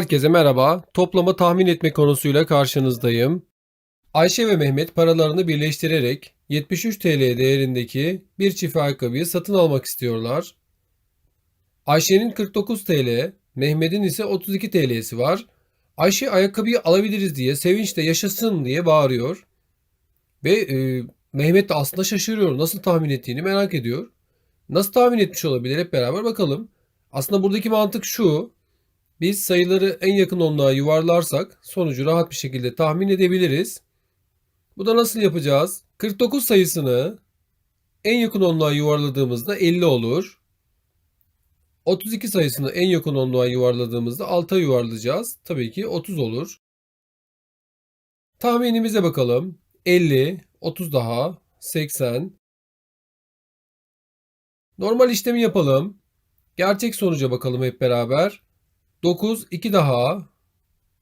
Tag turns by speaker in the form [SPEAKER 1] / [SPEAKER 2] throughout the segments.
[SPEAKER 1] Herkese merhaba. Toplama tahmin etme konusuyla karşınızdayım. Ayşe ve Mehmet paralarını birleştirerek 73 TL değerindeki bir çift ayakkabıyı satın almak istiyorlar. Ayşe'nin 49 TL, Mehmet'in ise 32 TL'si var. Ayşe ayakkabıyı alabiliriz diye sevinçle yaşasın diye bağırıyor. Ve e, Mehmet de aslında şaşırıyor. Nasıl tahmin ettiğini merak ediyor. Nasıl tahmin etmiş olabilir hep beraber bakalım. Aslında buradaki mantık şu. Biz sayıları en yakın onluğa yuvarlarsak sonucu rahat bir şekilde tahmin edebiliriz. Bu da nasıl yapacağız? 49 sayısını en yakın onluğa yuvarladığımızda 50 olur. 32 sayısını en yakın onluğa yuvarladığımızda 6'a yuvarlayacağız. Tabii ki 30 olur. Tahminimize bakalım. 50, 30 daha, 80. Normal işlemi yapalım. Gerçek sonuca bakalım hep beraber. 9, 2 daha.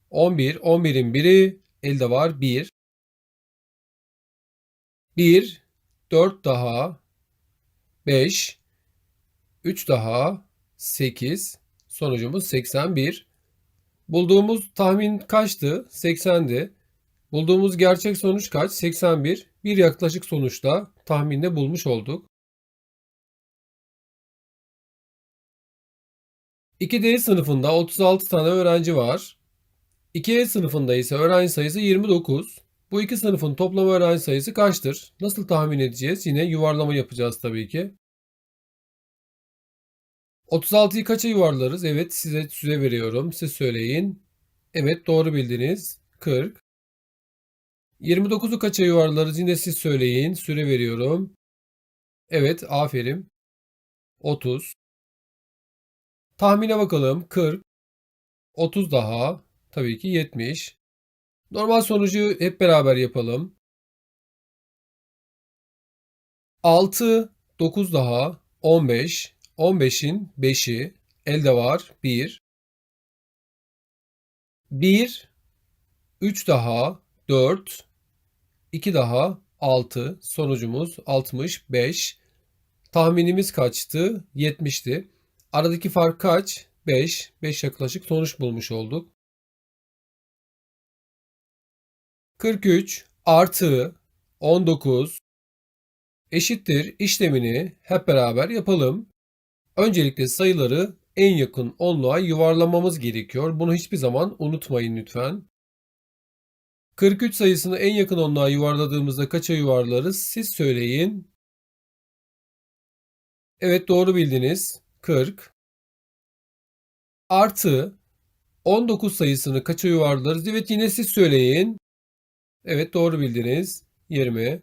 [SPEAKER 1] 11, 11'in biri. Elde var 1. 1, 4 daha. 5, 3 daha. 8. Sonucumuz 81. Bulduğumuz tahmin kaçtı? 80'di. Bulduğumuz gerçek sonuç kaç? 81. Bir yaklaşık sonuçta tahminde bulmuş olduk. 2D sınıfında 36 tane öğrenci var. 2E sınıfında ise öğrenci sayısı 29. Bu iki sınıfın toplam öğrenci sayısı kaçtır? Nasıl tahmin edeceğiz? Yine yuvarlama yapacağız tabii ki. 36'yı kaça yuvarlarız? Evet size süre veriyorum. Siz söyleyin. Evet doğru bildiniz. 40. 29'u kaça yuvarlarız? Yine siz söyleyin. Süre veriyorum. Evet aferin. 30. Tahmine bakalım. 40. 30 daha. Tabii ki 70. Normal sonucu hep beraber yapalım. 6, 9 daha, 15. 15'in 5'i elde var. 1. 1, 3 daha, 4, 2 daha, 6. Sonucumuz 65. Tahminimiz kaçtı? 70'ti. Aradaki fark kaç? 5. 5 yaklaşık sonuç bulmuş olduk. 43 artı 19 eşittir işlemini hep beraber yapalım. Öncelikle sayıları en yakın onluğa yuvarlamamız gerekiyor. Bunu hiçbir zaman unutmayın lütfen. 43 sayısını en yakın onluğa yuvarladığımızda kaça yuvarlarız? Siz söyleyin. Evet doğru bildiniz. 40 artı 19 sayısını kaça yuvarlarız? Evet yine siz söyleyin. Evet doğru bildiniz. 20.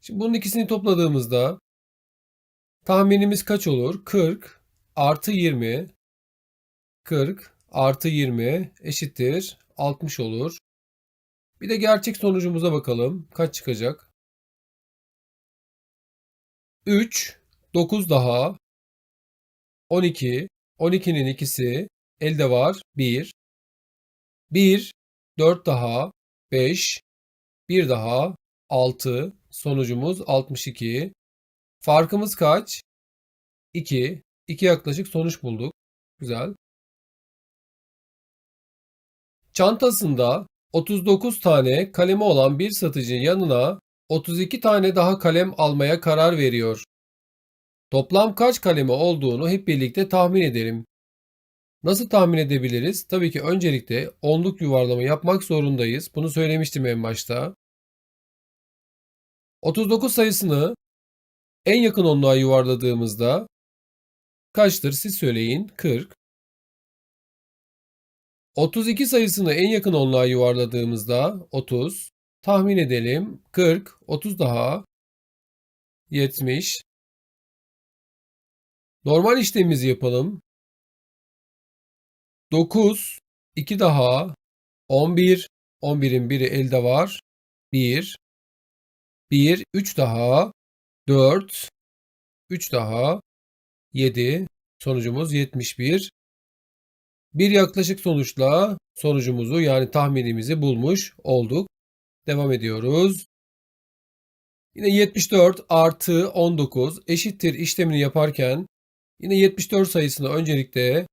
[SPEAKER 1] Şimdi bunun ikisini topladığımızda tahminimiz kaç olur? 40 artı 20 40 artı 20 eşittir 60 olur. Bir de gerçek sonucumuza bakalım. Kaç çıkacak? 3 9 daha 12 12'nin ikisi elde var. 1 1 4 daha 5 1 daha 6 sonucumuz 62 farkımız kaç? 2 2 yaklaşık sonuç bulduk. Güzel. Çantasında 39 tane kalemi olan bir satıcı yanına 32 tane daha kalem almaya karar veriyor. Toplam kaç kalemi olduğunu hep birlikte tahmin edelim. Nasıl tahmin edebiliriz? Tabii ki öncelikle onluk yuvarlama yapmak zorundayız. Bunu söylemiştim en başta. 39 sayısını en yakın onluğa yuvarladığımızda kaçtır siz söyleyin? 40. 32 sayısını en yakın onluğa yuvarladığımızda 30. Tahmin edelim. 40, 30 daha 70. Normal işlemimizi yapalım. 9, 2 daha 11, 11'in biri elde var. 1, 1, 3 daha 4, 3 daha 7, sonucumuz 71. Bir yaklaşık sonuçla sonucumuzu yani tahminimizi bulmuş olduk. Devam ediyoruz. Yine 74 artı 19 eşittir işlemini yaparken yine 74 sayısını öncelikle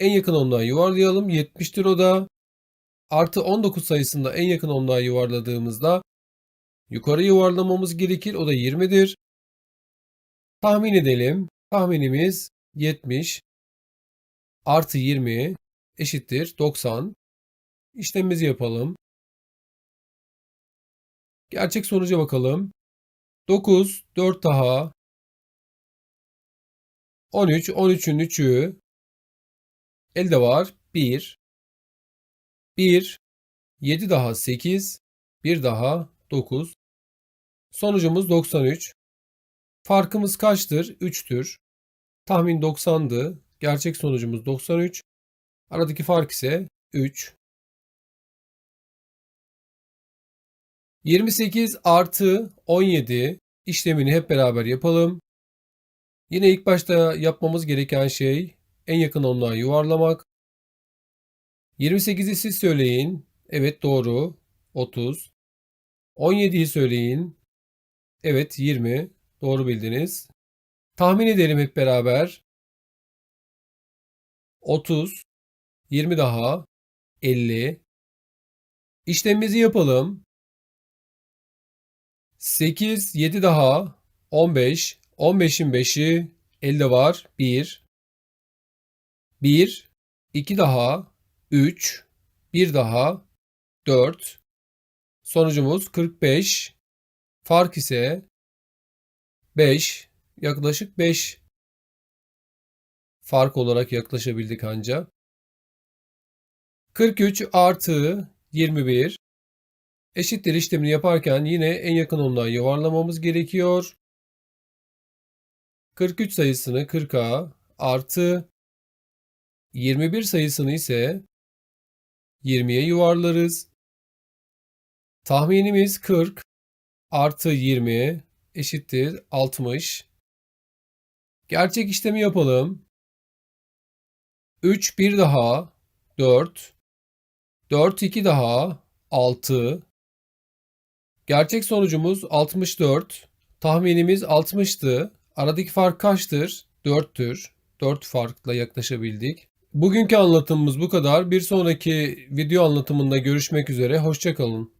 [SPEAKER 1] En yakın onluğa yuvarlayalım. 70'tir o da. Artı 19 sayısında en yakın onluğa yuvarladığımızda yukarı yuvarlamamız gerekir. O da 20'dir. Tahmin edelim. Tahminimiz 70 artı 20 eşittir 90. İşlemimizi yapalım. Gerçek sonuca bakalım. 9, 4 daha. 13, 13'ün 3'ü. Elde var 1. 1, 7 daha 8, 1 daha 9. Sonucumuz 93. Farkımız kaçtır? 3'tür. Tahmin 90'dı. Gerçek sonucumuz 93. Aradaki fark ise 3. 28 artı 17 işlemini hep beraber yapalım. Yine ilk başta yapmamız gereken şey en yakın onluğa yuvarlamak. 28'i siz söyleyin. Evet doğru. 30. 17'yi söyleyin. Evet 20. Doğru bildiniz. Tahmin edelim hep beraber. 30. 20 daha. 50. İşlemimizi yapalım. 8, 7 daha. 15. 15'in 5'i elde var. 1. 1. 2 daha. 3. 1 daha. 4. Sonucumuz 45. Fark ise 5. Yaklaşık 5 fark olarak yaklaşabildik anca. 43 artı 21 eşittir işlemini yaparken yine en yakın onluğa yuvarlamamız gerekiyor. 43 sayısını 40'a artı 21 sayısını ise 20'ye yuvarlarız. Tahminimiz 40 artı 20 eşittir 60. Gerçek işlemi yapalım. 3 bir daha 4. 4 2 daha 6. Gerçek sonucumuz 64. Tahminimiz 60'tı. Aradaki fark kaçtır? 4'tür. 4 farkla yaklaşabildik. Bugünkü anlatımımız bu kadar. Bir sonraki video anlatımında görüşmek üzere. Hoşçakalın.